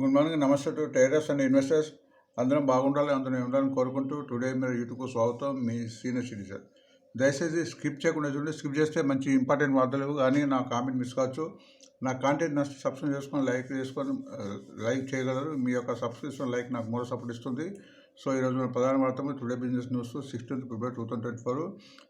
Good morning నమస్తే to traders and investors. అందరం బాగుండాలి అందరం ఉండాలని కోరుకుంటూ టుడే మీరు యూట్యూబ్కు స్వాగతం. మీ సీనియర్ సిటిజన్. దయచేసి స్కిప్ చేయకుండా చూడండి. స్కిప్ చేస్తే మంచి ఇంపార్టెంట్ వార్తలు కానీ నా కామెంట్ మిస్ కావచ్చు. నా కాంటెంట్ నచ్చి సబ్స్క్రైబ్ చేసుకొని లైక్ చేసుకొని లైక్ చేయగలరు. మీ యొక్క సబ్స్క్రిప్షన్ లైక్ నాకు మూడో సపోర్ట్ ఇస్తుంది. సో ఈరోజు మన ప్రధాన వార్త today business news sixteenth February two thousand twenty four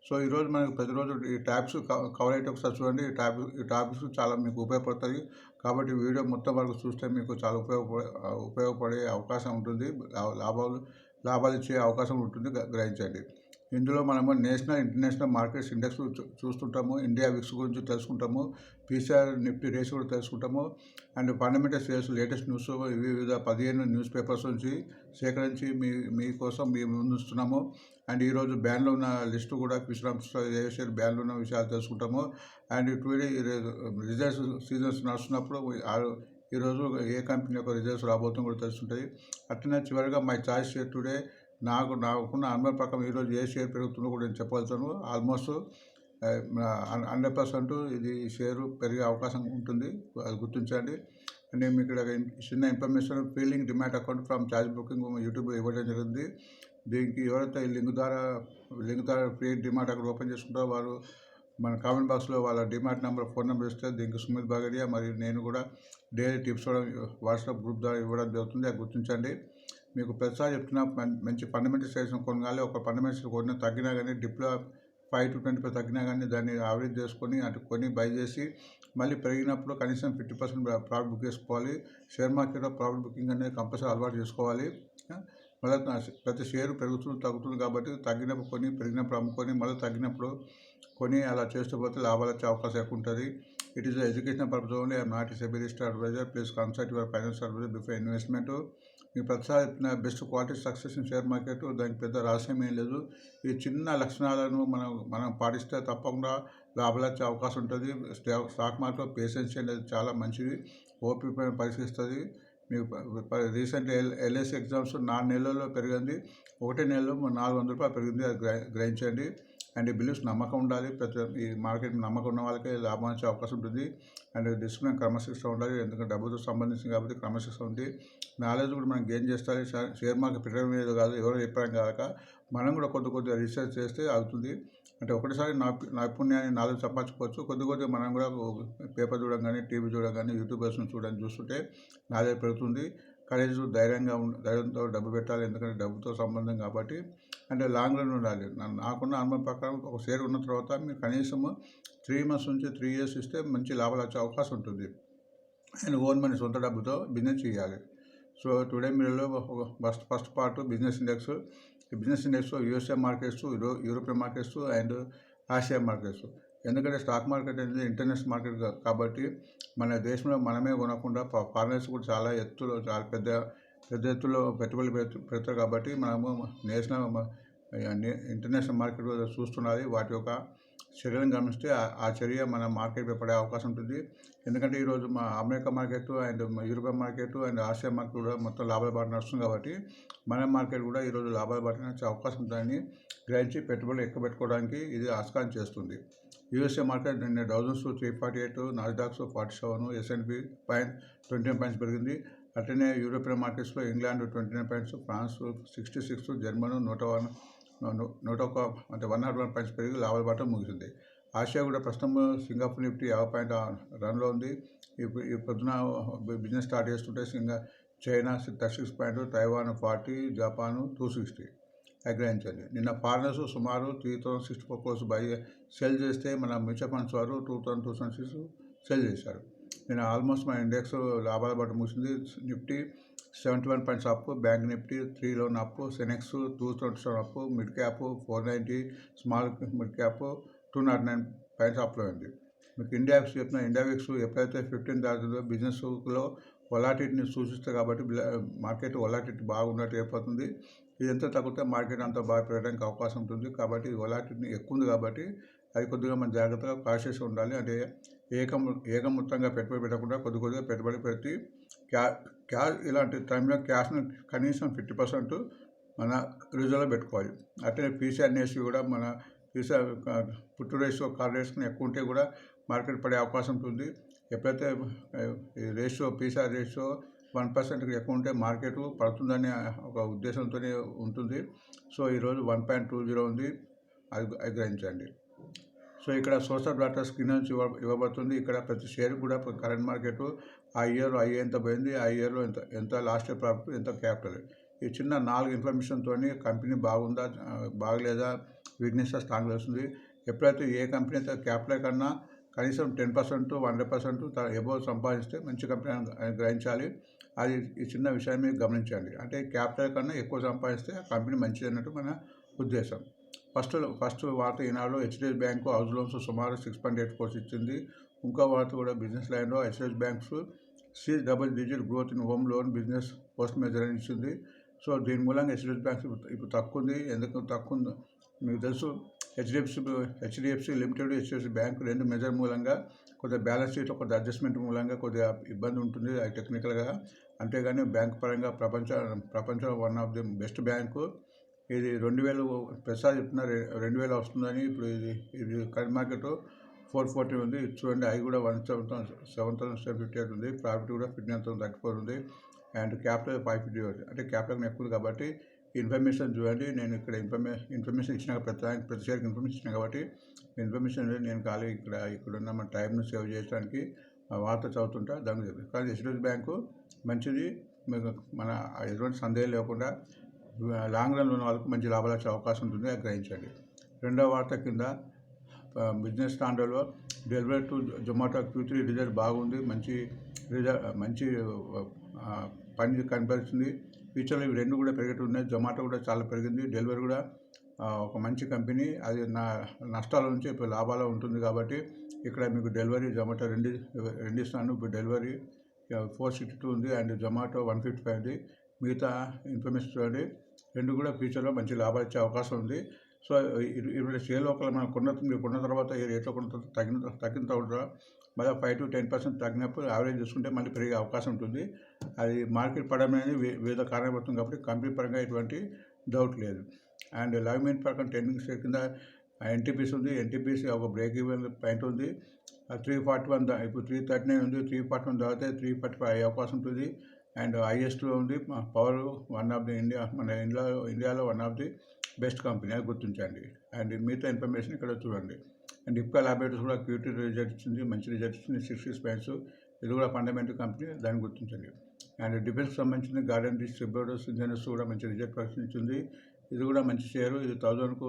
so ఈరోజు మనకు ప్రతిరోజు ఈ ట్యాబ్స్ కవర్ అయితే ఒకసారి చూడండి. ఈ ట్యాబ్ ఈ టాపిక్స్ చాలా మీకు ఉపయోగపడతాయి. కాబట్టి వీడియో మొత్తం వరకు చూస్తే మీకు చాలా ఉపయోగపడే ఉపయోగపడే అవకాశం ఉంటుంది. లాభాలు లాభాలు ఇచ్చే అవకాశం ఉంటుంది. గ్రహించండి. ఇందులో మనము నేషనల్ ఇంటర్నేషనల్ మార్కెట్స్ ఇండెక్స్ చూస్తుంటాము ఇండియా విక్స్ గురించి తెలుసుకుంటాము పీసీఆర్ నిఫ్టీ రేస్ కూడా తెలుసుకుంటాము and fundamental shares latest news వివిధ పదిహేను న్యూస్ పేపర్స్ నుంచి సేకరించి మీ మీకోసం మేము ముందుస్తున్నాము అండ్ ఈరోజు బ్యాన్లో ఉన్న లిస్టు కూడా విశ్రామ్ ఏ షేర్ బ్యాన్లో ఉన్న విషయాలు తెలుసుకుంటాము అండ్ టుడే రిజల్ట్స్ సీజన్స్ నడుస్తున్నప్పుడు ఈరోజు ఏ కంపెనీ యొక్క రిజల్ట్స్ రాబోతుందో కూడా తెలుసుంటాయి అట్లనే చివరిగా మై చాయిస్ టుడే నాకు నాకున్న అనుభవం ప్రకారం ఈరోజు ఏ షేర్ పెరుగుతుందో కూడా నేను చెప్పగలుగుతాను ఆల్మోస్ట్ హండ్రెడ్ పర్సెంట్ ఇది షేరు పెరిగే అవకాశం ఉంటుంది. అది గుర్తించండి. నేను మీకు ఇక్కడ చిన్న information feeling demat account from charge booking YouTube ఇవ్వడం జరిగింది. దీనికి ఎవరైతే ఈ లింక్ ద్వారా లింక్ ద్వారా ఫ్రీ డిమాట్ అక్కడ ఓపెన్ చేసుకుంటారో వారు మన కామెంట్ బాక్స్లో వాళ్ళ డిమాట్ నెంబర్ ఫోన్ నెంబర్ ఇస్తే దీనికి సుమిత్ బాగడియా మరియు నేను కూడా డైలీ టిప్స్ కూడా వాట్సాప్ గ్రూప్ ద్వారా ఇవ్వడం జరుగుతుంది. అది గుర్తించండి. మీకు ప్రతిసారి చెప్తున్నా మంచి ఫండమెంటల్ స్టేషన్ కొనగాలి ఒక ఫండమెంటల్ కొన్న తగ్గినా కానీ డిప్లో ఫైవ్ టు ట్వంటీ ఫైవ్ తగ్గినా కానీ దాన్ని యావరేజ్ చేసుకొని అటు కొని బై చేసి మళ్ళీ పెరిగినప్పుడు కనీసం ఫిఫ్టీ పర్సెంట్ ప్రాఫిట్ బుక్ చేసుకోవాలి. షేర్ మార్కెట్లో ప్రాఫిట్ బుకింగ్ అనేది కంపల్సరీ అలవాటు చేసుకోవాలి. మళ్ళీ ప్రతి షేర్ పెరుగుతుంది తగ్గుతుంది కాబట్టి తగ్గినప్పుడు కొని పెరిగినప్పుడు అమ్ముకొని మళ్ళీ తగ్గినప్పుడు కొని అలా చేస్తూ పోతే లాభాలు వచ్చే అవకాశం ఎక్కువ ఉంటుంది. It is education purpose only I'm not is register adviser please consult your finance adviser before investment. మీకు ప్రతిసారి best quality success in share market దానికి పెద్ద రహస్యం ఏం లేదు. ఈ చిన్న లక్షణాలను మనం మనం పాటిస్తే తప్పకుండా లాభాలు వచ్చే అవకాశం ఉంటుంది. స్టాక్ మార్కెట్లో పేషెన్స్ అనేది చాలా మంచిది. ఓపిక పరిశీలిస్తుంది. మీకు రీసెంట్ ఎల్ ఎల్ఎస్ ఎగ్జామ్స్ నాలుగు నెలల్లో పెరిగింది. ఒకటే నెలలో నాలుగు వందల రూపాయలు పెరిగింది. అది గ్రహ గ్రహించండి. అండ్ ఈ బిలీఫ్స్ నమ్మకం ఉండాలి. ప్రతి ఈ మార్కెట్ నమ్మకం ఉన్న వాళ్ళకే లాభం వచ్చే అవకాశం ఉంటుంది. అండ్ డిసిప్లిన్ క్రమశిక్షణ ఉండాలి. ఎందుకంటే డబ్బుతో సంబంధించింది కాబట్టి క్రమశిక్షణ ఉంది. నాలెడ్జ్ కూడా మనం గెయిన్ చేస్తారు షేర్- మార్కెట్ పెట్టడం మీద కాదు ఎవరో చెప్పడం కాక మనం కూడా కొద్ది కొద్దిగా రీసెర్చ్ చేస్తే అవుతుంది. అంటే ఒకటిసారి నా నైపుణ్యాన్ని నాలెడ్జ్ సంపాదించుకోవచ్చు. కొద్ది కొద్దిగా మనం కూడా పేపర్ చూడడం కానీ టీవీ చూడడం కానీ యూట్యూబర్స్ చూడడం చూస్తుంటే నాలెడ్జ్ పెరుగుతుంది. కరేజ్ ధైర్యంగా ఉండ ధైర్యంతో డబ్బు పెట్టాలి. ఎందుకంటే డబ్బుతో సంబంధం కాబట్టి అంటే లాంగ్ రన్ ఉండాలి. నాకున్న అనుభవం ప్రకారం ఒక షేర్ ఉన్న తర్వాత మీరు కనీసం త్రీ మంత్స్ నుంచి త్రీ ఇయర్స్ ఇస్తే మంచి లాభాలు వచ్చే అవకాశం ఉంటుంది. అండ్ ఓన్ మనీ సొంత డబ్బుతో బిజినెస్ చేయాలి. సో టుడే మీలో first first part business index ఈ business index USA markets euro European markets and Asia markets ఎందుకంటే స్టాక్ మార్కెట్ అనేది ఇంటర్నేషనల్ మార్కెట్ కాబట్టి మన దేశంలో మనమే కొనకుండా ఫారినర్స్ కూడా చాలా ఎత్తులో చాలా పెద్ద పెద్ద ఎత్తులో పెట్టుబడులు పెట్టు- పెడతారు కాబట్టి మనము నేషనల్ ఇంటర్నేషనల్ మార్కెట్ చూస్తున్నది. వాటి యొక్క చర్యలను గమనిస్తే ఆ- చర్య మన మార్కెట్ పడే అవకాశం ఉంటుంది. ఎందుకంటే ఈరోజు మా America market and European market and Asia market కూడా మొత్తం లాభాల బాట నడుస్తుంది కాబట్టి మన మార్కెట్ కూడా ఈరోజు లాభాల బాట నడిచే అవకాశం ఉందని గ్రహించి పెట్టుబడులు ఎక్కువ పెట్టుకోవడానికి ఇది ఆస్కారం చేస్తుంది. యూఎస్ఏ మార్కెట్ నిన్న Dow Jones three forty eight Nasdaq's forty seven S and P point twenty points పెరిగింది. అట్లనే యూరోపియన్ మార్కెట్స్లో England twenty nine points France sixty six German నూట వన్ నూట ఒక అంటే వన్ నాట్ వన్ పాయింట్స్ పెరిగి లాభాల బాట ముగిసింది. ఆసియా కూడా ప్రస్తుతం సింగపూర్ నిఫ్టీ యాభై పాయింట్ రన్లో ఉంది. ఇప్పుడు ఈ పొద్దున బిజినెస్ స్టార్ట్ చేస్తుంటే సింగా China thirty six point Taiwan forty Japan two sixty అగ్రహించండి నిన్న ఫారినర్స్ సుమారు three thousand sixty four crores buy sell చేస్తే మన మ్యూచువల్ ఫండ్స్ వారు two thousand two thousand six sell చేశారు. నేను ఆల్మోస్ట్ మా ఇండెక్స్ లాభాల బట్ట ముగిసింది. Nifty seventy one points up bank Nifty three loan up Sensex two twenty seven up mid cap four ninety small mid cap two nought nine points అప్లో ఉంది మీకు India VIX చెప్పిన India VIX ఎప్పుడైతే fifteen దాటిందో బిజినెస్లో వొలాటిటీని సూచిస్తుంది కాబట్టి market వొలాటిటీ బాగున్నట్టు ఏర్పడుతుంది. ఇది ఎంత తగ్గితే మార్కెట్ అంత బాగా పెరగడానికి అవకాశం ఉంటుంది కాబట్టి వొలాటిటీ ఎక్కువ ఉంది కాబట్టి అది కొద్దిగా మనం జాగ్రత్తగా కాషియస్ ఉండాలి. అంటే ఏకం ఏకమొత్తంగా పెట్టుబడి పెట్టకుండా కొద్ది కొద్దిగా పెట్టుబడి పెట్టి క్యా క్యాష్ ఇలాంటి టైంలో క్యాష్ను కనీసం ఫిఫ్టీ పర్సెంట్ మన రిజర్వ్లో పెట్టుకోవాలి. అట్లనే పీసీఆర్ నేసి కూడా మన పీసీఆర్ పుట్టు రేషియో కార్ రేషియో ఎక్కువ ఉంటే కూడా మార్కెట్ పడే అవకాశం ఉంటుంది. ఎప్పుడైతే రేషియో పీసీఆర్ రేషియో వన్ పర్సెంట్కి ఎక్కువ ఉంటే మార్కెట్ పడుతుందనే ఒక ఉద్దేశంతోనే ఉంటుంది. సో ఈరోజు వన్ పాయింట్ టూ జీరో ఉంది. అది గ్రహించండి. సో ఇక్కడ సోషల్ డాటా స్క్రీన్ నుంచి ఇవ్వబడుతుంది. ఇక్కడ ప్రతి షేర్ కూడా కరెంట్ మార్కెట్ ఆ ఇయర్ ఐ ఎంత పోయింది ఆ ఇయర్లో ఎంత ఎంత లాస్ట్ ఇయర్ ప్రాఫిట్ ఎంత క్యాపిటల్. ఈ చిన్న నాలుగు ఇన్ఫర్మేషన్తో కంపెనీ బాగుందా బాగలేదా వీక్నెస్ స్ట్రాంగ్ వస్తుంది. ఎప్పుడైతే ఏ కంపెనీ అయితే క్యాపిటల్ కన్నా కనీసం ten percent hundred percent above సంపాదిస్తే మంచి కంపెనీ అని గ్రహించాలి. అది ఈ చిన్న విషయాన్ని గమనించండి. అంటే క్యాపిటల్ కన్నా ఎక్కువ సంపాదిస్తే ఆ కంపెనీ మంచిది అన్నట్టు మన ఉద్దేశం. ఫస్ట్ ఫస్ట్ వార్త ఈనాడు హెచ్డిఎఫ్ బ్యాంకు హౌస్ లోన్స్ సుమారు సిక్స్ పాయింట్ ఎయిట్ కోర్స్ ఇచ్చింది. ఇంకో వార్త కూడా బిజినెస్ లైన్లో HDFC banks sees double digit growth in home loan business post merger అని ఇచ్చింది. సో దీని మూలంగా హెచ్డిఎఫ్ బ్యాంక్స్ ఇప్పుడు తక్కువ ఉంది ఎందుకు తక్కువ మీకు తెలుసు HDFC HDFC limited HDFC bank రెండు మెజర్ మూలంగా కొద్దిగా బ్యాలెన్స్ షీట్లో కొద్ది అడ్జస్ట్మెంట్ మూలంగా కొద్దిగా ఇబ్బంది ఉంటుంది. అది టెక్నికల్గా అంతేగాని బ్యాంక్ పరంగా ప్రపంచ ప్రపంచం one of the best bank. ఇది రెండు వేలు ప్రసాద్ చెప్తున్నారు రెండు వేలు వస్తుందని ఇప్పుడు ఇది ఇది కరెంట్ మార్కెట్ ఫోర్ ఫార్టీ ఉంది. చూడండి అవి కూడా one seven thousand seven thousand seven fifty eight ఉంది. ప్రాఫిట్ కూడా fifty nine thousand thirty four ఉంది. అండ్ క్యాపిటల్ ఫైవ్ ఫిఫ్టీ అంటే క్యాపిటల్ ఎక్కువ కాబట్టి ఇన్ఫర్మేషన్ చూడండి. నేను ఇక్కడ ఇన్ఫర్మే ఇన్ఫర్మేషన్ ఇచ్చిన ప్రతి దానికి ప్రతి షేర్కి ఇన్ఫర్మేషన్ ఇచ్చిన కాబట్టి ఇన్ఫర్మేషన్ నేను ఖాళీ ఇక్కడ ఇక్కడ ఉన్న మన టైంను సేవ్ చేయడానికి వార్త చదువుతుంటా దాని కానీ హెచ్డిఎఫ్ బ్యాంకు మంచిది. మీకు మన ఎటువంటి సందేహం లేకుండా లాంగ్ రన్ ఉన్న వాళ్ళకి మంచి లాభాలు వచ్చే అవకాశం ఉంటుంది గ్రహించండి. రెండవ వార్త కింద business స్టాండర్డ్లో delivery to Zomato Q three result బాగుంది. మంచి రిజల్ట్ మంచి పని కనిపిస్తుంది. ఫ్యూచర్లో ఇవి రెండు కూడా పెరిగేట్టు ఉన్నాయి జొమాటో కూడా చాలా పెరిగింది. డెలివరీ కూడా ఒక మంచి కంపెనీ అది నా నష్టాల నుంచి ఇప్పుడు లాభాలు ఉంటుంది కాబట్టి ఇక్కడ మీకు డెలివరీ జొమాటో రెండు రెండు ఇస్తాను. ఇప్పుడు డెలివరీ ఫోర్ సిక్స్టీ టూ ఉంది. And Zomato one fifty five ఉంది. మిగతా ఇన్ఫర్మేషన్ చూడండి. రెండు కూడా ఫ్యూచర్లో మంచి లాభాలు ఇచ్చే అవకాశం ఉంది. సో ఇటువంటి ఇరవై షేర్ లోపల మనం కొన్న మీరు కొన్న తర్వాత ఈ రేట్లో కొన్న తర్వాత తగిన తగ్గిన తర్వాత మళ్ళీ ఫైవ్ టు టెన్ పర్సెంట్ తగ్గినప్పుడు యావరేజ్ చూసుకుంటే మళ్ళీ పెరిగే అవకాశం ఉంటుంది. అది మార్కెట్ పడడం అనేది వివిధ కారణం పడుతుంది కాబట్టి కంపెనీ పరంగా ఎటువంటి డౌట్ లేదు. అండ్ లైవ్ మెయిన్ ప్రకారం ట్రెండింగ్ షేర్ కింద ఎన్టీపీసీ ఉంది. ఎన్టీపీసీ ఒక బ్రేక్ ఈవెన్ పాయింట్ ఉంది. త్రీ ఫార్టీ వన్ ఇప్పుడు త్రీ థర్టీ నైన్ ఉంది. త్రీ ఫార్టీ వన్ తర్వాత త్రీ ఫార్టీ ఫైవ్ అవకాశం ఉంటుంది. అండ్ హైయెస్ట్లో ఉంది power one of the India మన ఇండియా ఇండియాలో one of the best company అది గుర్తించండి. అండ్ మిగతా ఇన్ఫర్మేషన్ ఇక్కడ చూడండి. అండ్ ఇప్కా ల్యాబొరేటరీస్ కూడా క్యూటీ రిజల్ట్ ఇచ్చింది మంచి రిజల్ట్ ఇచ్చింది సిక్స్టీ స్పైన్స్. ఇది కూడా ఫండమెంటల్ కంపెనీ దాన్ని గుర్తించండి. అండ్ డిఫెన్స్కి సంబంధించిన గార్డెన్ డిస్ట్రిబ్యూటర్స్ ఇంజనీర్స్ కూడా మంచి రిజల్ట్ ప్రకటించింది ఇది కూడా మంచి షేరు. ఇది థౌజండ్కు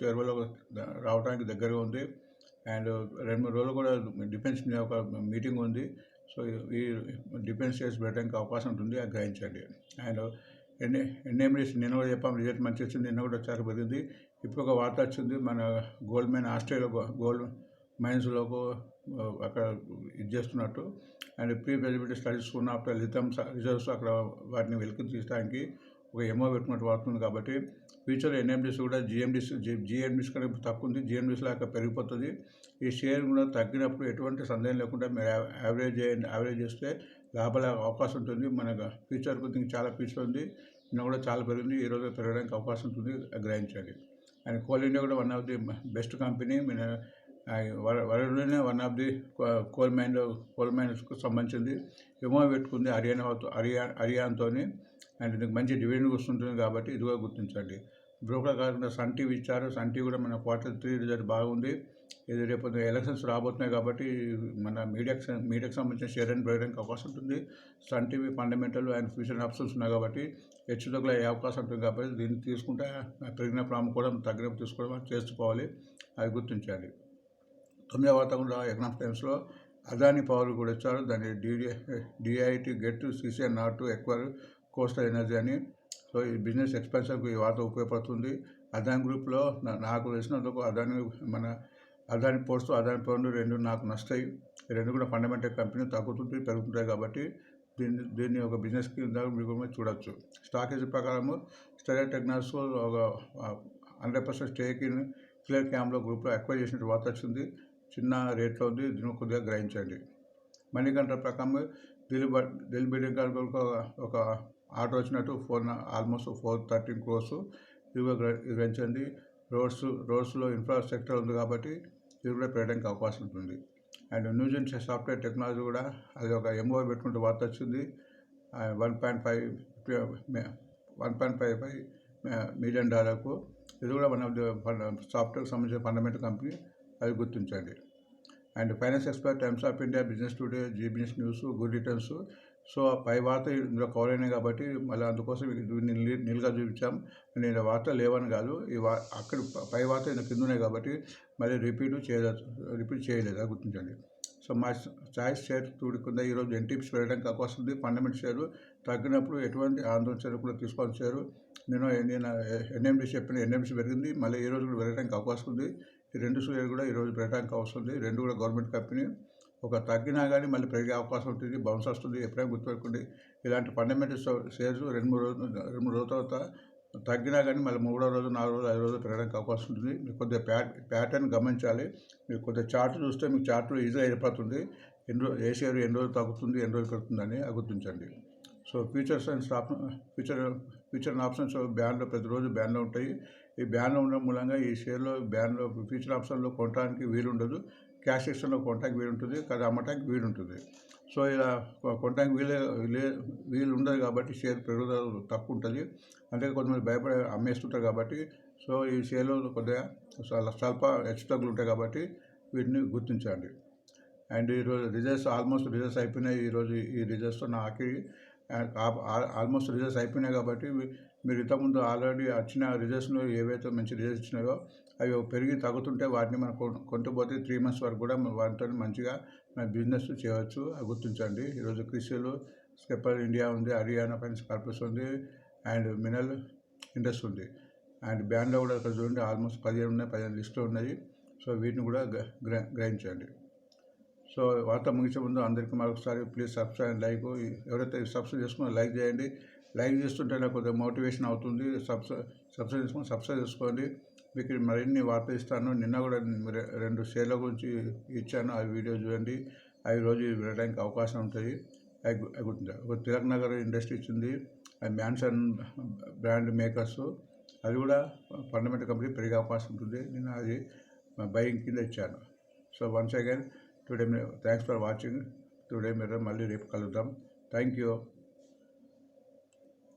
చేరువలో రావడానికి దగ్గరగా ఉంది. అండ్ రెండు మూడు రోజులు కూడా డిఫెన్స్ మీద ఒక మీటింగ్ ఉంది. సో ఈ డిఫెన్స్ చేసి పెట్టడానికి అవకాశం ఉంటుంది అది గ్రహించండి. అండ్ ఎన్ఏ ఎన్ఏమిడిస్ నిన్న కూడా చెప్పాం రిజల్ట్ మంచి వచ్చింది నిన్న కూడా వచ్చారు పెరిగింది. ఇప్పుడు ఒక వార్త వచ్చింది మన గోల్డ్ మైన్ ఆస్ట్రేలియా గోల్డ్ మైన్స్లోకి అక్కడ ఇది చేస్తున్నట్టు. అండ్ ప్రీ ఫెజిబిలిటీ స్టడీస్ ఉన్న ఆఫ్టర్ లిథం రిజర్వ్స్ అక్కడ వాటిని వెలికి తీయడానికి ఒక ఎమో పెట్టుకున్నట్టు వాడుతుంది కాబట్టి ఫ్యూచర్లో ఎన్ఎండిస్ కూడా జిఎండిస్ జిఎండిస్ కన్నా తక్కువ ఉంది జిఎండిస్ లాగా పెరిగిపోతుంది. ఈ షేర్ కూడా తగ్గినప్పుడు ఎటువంటి సందేహం లేకుండా మీరు యావరేజ్ చేయండి యావరేజ్ చేస్తే లాభాల అవకాశం ఉంటుంది. మనకు ఫ్యూచర్ కొద్దిగా చాలా ఫ్యూచర్ ఉంది. నిన్న కూడా చాలా పెరిగింది ఈ రోజు పెరగడానికి అవకాశం ఉంటుంది. అది గ్రహించండి అండ్ కోల్ ఇండియా కూడా one of the best company. మన వరల్డ్లోనే one of the coal mine coal మైన్స్కు సంబంధించింది. ఎమో పెట్టుకుంది హర్యానా హరియా హర్యానాతో అండ్ దీనికి మంచి డివిడెండ్ వస్తుంటుంది కాబట్టి ఇది కూడా గుర్తించండి. బ్రోకర్ కాకుండా సన్ టీవీ ఇచ్చారు. సన్ టీవీ కూడా మన క్వార్టర్ త్రీ రిజల్ట్ బాగుంది. ఇది రేపు ఎలక్షన్స్ రాబోతున్నాయి కాబట్టి మన మీడియాకి మీడియాకి సంబంధించిన షేర్ అండ్ వేయడానికి అవకాశం ఉంటుంది. Sun TV fundamental and future options ఉన్నాయి కాబట్టి హెచ్చుతగ్గులు అయ్యే అవకాశం ఉంటుంది కాబట్టి దీన్ని తీసుకుంటే పెరిగినప్పుడు అమ్ముకోవడం తగ్గినప్పుడు తీసుకోవడం చేసుకోవాలి. అది గుర్తించాలి. తొమ్మిదవ వార్త కూడా ఎకనామిక్ టైమ్స్లో అదాని పవర్ కూడా ఇచ్చారు దాన్ని DD DIT get CCN nod acquire coastal energy అని సో ఈ బిజినెస్ ఎక్స్పెన్షన్కు ఈ వార్త ఉపయోగపడుతుంది. అదాని గ్రూప్లో నాకు తెలిసినందుకు అదాని మన అదాని పోస్ట్ అదాని పనులు రెండు నాకు నష్టాయి రెండు కూడా ఫండమెంటల్ కంపెనీ తగ్గుతుంది పెరుగుతుంటాయి కాబట్టి దీన్ని దీన్ని ఒక బిజినెస్ కింద మీరు కూడా స్టాకేజ్ ప్రకారము స్టెరైట్ టెక్నాలజీ ఒక hundred percent stake in clear క్యాంప్లో గ్రూప్లో అక్వైర్ చేసినట్టు వార్త వచ్చింది. చిన్న రేట్లో ఉంది దీన్ని కొద్దిగా గ్రహించండి. మణికంఠ ప్రకారం ఢిల్లీ బ- బిల్డింగ్ ఒక ఆర్డర్ వచ్చినట్టు four almost four thirteen crores ఇవి గ్రహించండి. రోడ్స్ రోడ్స్లో ఇన్ఫ్రాస్ట్రక్చర్ ఉంది కాబట్టి ఇది కూడా పెరగడానికి అవకాశం ఉంటుంది. అండ్ న్యూజెన్ సాఫ్ట్వేర్ టెక్నాలజీ కూడా అది ఒక ఎంఓ పెట్టుకుంటే వార్త వచ్చింది. One point five one point five five million డాలర్కు. ఇది కూడా వన్ ఆఫ్ ది సాఫ్ట్వేర్కి సంబంధించిన ఫండమెంటల్ కంపెనీ. అది గుర్తించండి. And finance expert Times of India Business Today Zee business news good returns. So పై వార్త ఇందులో కవర్ అయినాయి కాబట్టి మళ్ళీ అందుకోసం నిల్గా చూపించాం. నేను వార్త లేవని కాదు ఈ వా అక్కడ పై వార్త ఇందులో కింద ఉన్నాయి కాబట్టి మళ్ళీ రిపీట్ చేయలేదు రిపీట్ చేయలేదు గుర్తించండి. సో మా చాయిస్ షేర్ తూడుకుందా ఈరోజు ఎన్టీపీస్ పెరగడానికి అవకాశం ఉంది. ఫండమెంట్ షేరు తగ్గినప్పుడు ఎటువంటి ఆందోళన చర్యలు కూడా తీసుకోవాల్సిన షేరు. నేను నేను ఎన్ఎండి చెప్పిన ఎన్ఎంసీ పెరిగింది. మళ్ళీ ఈ రోజు కూడా పెరగడానికి అవకాశం ఉంది. ఈ రెండు షేర్ కూడా ఈరోజు పెరగడానికి అవసరం ఉంది. రెండు కూడా గవర్నమెంట్ కంపెనీ ఒక తగ్గినా కానీ మళ్ళీ పెరిగే అవకాశం ఉంటుంది బౌన్స్ వస్తుంది ఎప్పుడైనా గుర్తుపెట్టుకోండి. ఇలాంటి ఫండమెంటల్ షేర్స్ రెండు మూడు రోజులు రెండు మూడు రోజుల తర్వాత తగ్గినా కానీ మళ్ళీ మూడో రోజు నాలుగు రోజు ఐదు రోజులు పెరగడానికి అవకాశం ఉంటుంది. మీరు కొద్దిగా ప్యా ప్యాటర్న్ గమనించాలి. మీరు కొద్దిగా చార్ట్ చూస్తే మీకు చార్ట్లో ఈజీగా అయిపోతుంది ఎన్ని రోజు ఏ షేర్ ఎన్ని రోజులు తగ్గుతుంది ఎన్ని రోజులు పెరుగుతుందని గుర్తించండి. So futures and stop future future and options బ్యాన్లో ప్రతిరోజు బ్యాన్లో ఉంటాయి. ఈ బ్యాన్లో ఉండడం మూలంగా ఈ షేర్లో బ్యాన్లో ఫ్యూచర్ ఆప్షన్లో కొనడానికి వీలు ఉండదు క్యాష్ సెక్షన్లో కొనడానికి వీలు ఉంటుంది కదా అమ్మటానికి వీలు ఉంటుంది సో ఇలా కొనడానికి వీలే వీలు ఉండదు కాబట్టి షేర్ పెరుగుదల తక్కువ ఉంటుంది అంటే కొంతమంది భయపడే అమ్మేస్తుంటారు కాబట్టి సో ఈ షేర్లో కొద్దిగా స్వల్- స్వల్ప హెచ్చుతగ్గులు ఉంటాయి కాబట్టి వీటిని గుర్తించండి. అండ్ ఈరోజు రిజల్ట్స్ ఆల్మోస్ట్ రిజల్ట్స్ అయిపోయినాయి. ఈరోజు ఈ రిజల్ట్స్తో నా ఆఖరి ఆల్మోస్ట్ రిజల్ట్స్ అయిపోయినాయి కాబట్టి మీరు ఇంతకుముందు ఆల్రెడీ వచ్చిన రిజల్ట్స్ను ఏవైతే మంచి రిజల్ట్స్ ఇచ్చినాయో అవి పెరిగి తగ్గుతుంటే వాటిని మనం కొన్- కొంటూ పోతే త్రీ మంత్స్ వరకు కూడా వాటితో మంచిగా మన బిజినెస్ చేయవచ్చు. గుర్తించండి. ఈరోజు క్రిసిల్ స్కెప్పర్ ఇండియా ఉంది హర్యానా ఫైనాన్స్ కార్పొరేషన్ ఉంది అండ్ మినరల్ ఇండస్ట్రీ ఉంది. అండ్ బ్యాండ్లో కూడా ఇక్కడ చూడండి ఆల్మోస్ట్ పదిహేను ఉన్నాయి పదిహేను లిస్టులు ఉన్నాయి. సో వీటిని కూడా గ్ర- గ్రహించండి సో వార్త ముగించే ముందు అందరికీ మరొకసారి ప్లీజ్ సబ్స్క్రైబ్ లైక్. ఎవరైతే సబ్స్క్రైబ్ చేసుకున్నారో లైక్ చేయండి. లైక్ చేస్తుంటే నాకు కొద్దిగా మోటివేషన్ అవుతుంది. సబ్స్క్రైబ్ సబ్స్క్రైబ్ చేసుకొని సబ్స్క్రైబ్ చేసుకోండి. మీకు మరిన్ని వార్త ఇస్తాను. నిన్న కూడా రెండు షేర్ల గురించి ఇచ్చాను. ఆ వీడియో చూడండి. అవి రోజు వినడానికి అవకాశం ఉంటుంది. ఒక తిలక్ నగర్ ఇండస్ట్రీ ఇచ్చింది అది మ్యాన్సన్ బ్రాండ్ మేకర్స్. అది కూడా ఫండమెంటల్ కంపెనీ పెరిగే అవకాశం ఉంటుంది. నేను అది బయింగ్ కింద ఇచ్చాను. So once again today thanks for watching. Today మీరు మళ్ళీ రేపు కలుద్దాం. Thank you